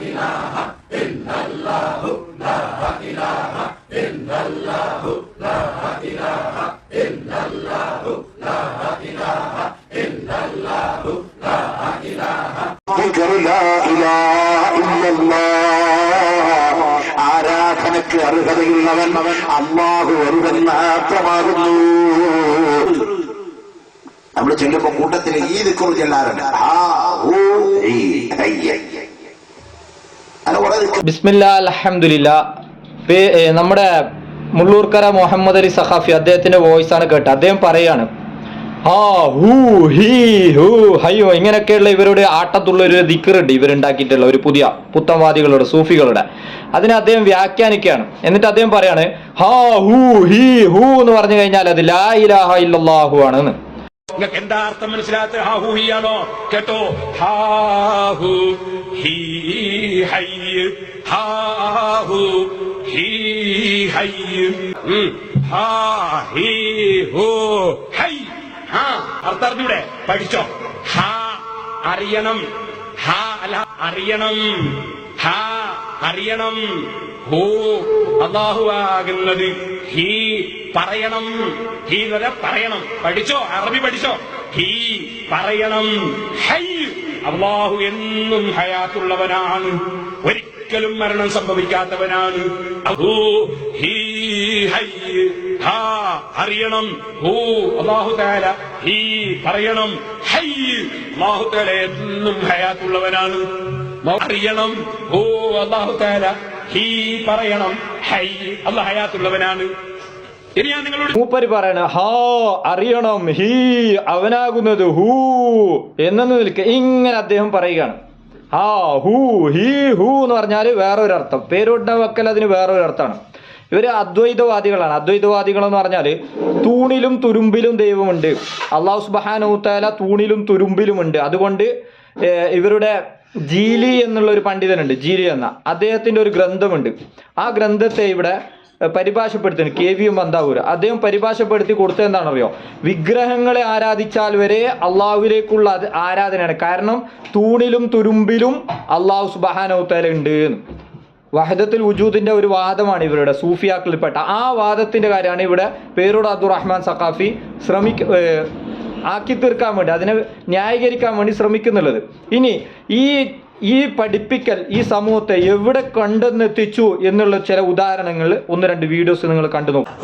ഇലാഹ ഇല്ലല്ലാഹു ലാ ഇലാഹ ഇല്ലല്ലാഹു ലാ ഇലാഹ ഇല്ലല്ലാഹു ലാ ഇലാഹ ഇല്ലല്ലാഹു ലാ ഇലാഹ ഇക്ര ലാ ഇലാഹ ഇല്ലല്ലാഹ ആരാധനയ്ക്ക് അർഹതയുള്ളവൻ അമ്മാവു ഒരുവൻ മാത്രമാകുന്നു നമ്മൾ ചെല്ലുമ്പോ കൂട്ടത്തിൽ ഈ നിക്കുറു ചെല്ലാറുണ്ട് ആ ഓ ഈ ബിസ്മില്ല അലഹമില്ല നമ്മുടെ മുള്ളൂർക്കര മുഹമ്മദ് അലി സഹാഫി അദ്ദേഹത്തിന്റെ വോയിസ് ആണ് കേട്ടത്. അദ്ദേഹം പറയാണ് ആ ഹൂ ഹീ ഹൂ ഹയ്യോ ഇങ്ങനെയൊക്കെയുള്ള ഇവരുടെ ആട്ടത്തുള്ള ഒരു ദിക്കറുണ്ട് ഇവരുണ്ടാക്കിയിട്ടുള്ള ഒരു പുതിയ പുത്തൻവാദികളുടെ സൂഫികളുടെ. അതിനെ അദ്ദേഹം വ്യാഖ്യാനിക്കുകയാണ്. എന്നിട്ട് അദ്ദേഹം പറയാണ് ഹാ ഹൂ ഹീ ഹൂ എന്ന് പറഞ്ഞു കഴിഞ്ഞാൽ അത് ലാ ഇലാഹ ആണ് നിങ്ങൾക്ക് എന്താ അർത്ഥം മനസ്സിലാത്ത ഹി ആണോ? കേട്ടോ. ഹീ ഹൈ ഹാഹു ഹീ ഹൈ. ഉം. ഹാ ഹീ ഹൂ ഹൈ. അർത്ഥൂടെ പഠിച്ചോ. ഹാ അറിയണം. ഹാ അല്ല അറിയണം. ഹാ അറിയണം. ഹോ അള്ളാഹു ആകുന്നത് ഹീ പറയണം. ഹീ പറഞ്ഞാൽ പറയണം. പഠിച്ചോ അറബി പഠിച്ചോ. ഹീ പറയണം. ഹൈ. അള്ളാഹു എന്നും ഹയാത്തുള്ളവനാണ്. ഒരിക്കലും മരണം സംഭവിക്കാത്തവനാണ്. അറിയണം. ഹൂ അള്ളാഹു താല ഹീ പറയണം. ഹൈ അള്ളാഹു താല എന്നും ഹയാത്തുള്ളവനാണ്. അറിയണം. ഹൂ അള്ളാഹു താല ഹീ പറയണം. ഹൈ അള്ളാഹ് ഹയാത്തുള്ളവനാണ്. മൂപ്പര് പറയണ ഹാ അറിയണം. ഹീ അവനാകുന്നത് ഹൂ. എന്നു നിൽക്കുക ഇങ്ങനെ അദ്ദേഹം പറയുകയാണ്. ഹാ ഹൂ ഹീ ഹൂ എന്ന് പറഞ്ഞാൽ വേറൊരു അർത്ഥം പേരുടെ വക്കൽ അതിന് വേറൊരു അർത്ഥമാണ് ഇവർ അദ്വൈതവാദികളാണ്. അദ്വൈതവാദികൾ എന്ന് പറഞ്ഞാൽ തൂണിലും തുരുമ്പിലും ദൈവമുണ്ട്. അള്ളാഹു സുബാനൂത്താല തൂണിലും തുരുമ്പിലുമുണ്ട്. അതുകൊണ്ട് ഇവരുടെ ജീലി എന്നുള്ള ഒരു പണ്ഡിതനുണ്ട്. ജീലി എന്ന അദ്ദേഹത്തിന്റെ ഒരു ഗ്രന്ഥമുണ്ട്. ആ ഗ്രന്ഥത്തെ ഇവിടെ പരിഭാഷപ്പെടുത്തുന്നു കെ വി മന്ദാവൂര് അദ്ദേഹം പരിഭാഷപ്പെടുത്തി കൊടുത്തത് എന്താണെന്നറിയോ? വിഗ്രഹങ്ങളെ ആരാധിച്ചാൽ വരെ അള്ളാഹുവിലേക്കുള്ള ആരാധനയാണ്. കാരണം തൂണിലും തുരുമ്പിലും അള്ളാഹു സുബാനൗത്തല ഉണ്ട്. വഹദത്തുൽ വുജൂദിന്റെ ഒരു വാദമാണ് ഇവരുടെ സൂഫിയാക്കളിൽപ്പെട്ട. ആ വാദത്തിന്റെ കാര്യമാണ് ഇവിടെ പേരോട് അബ്ദുറഹ്മാൻ സഖാഫി ശ്രമിക്ക ആക്കി തീർക്കാൻ വേണ്ടി അതിനെ ന്യായീകരിക്കാൻ വേണ്ടി ശ്രമിക്കുന്നുള്ളത്. ഇനി ഈ ഈ പഠിപ്പിക്കൽ ഈ സമൂഹത്തെ എവിടെ കണ്ടെന്നെത്തിച്ചു എന്നുള്ള ചില ഉദാഹരണങ്ങൾ ഒന്ന് രണ്ട് വീഡിയോസ് നിങ്ങൾ കണ്ടു നോക്കും.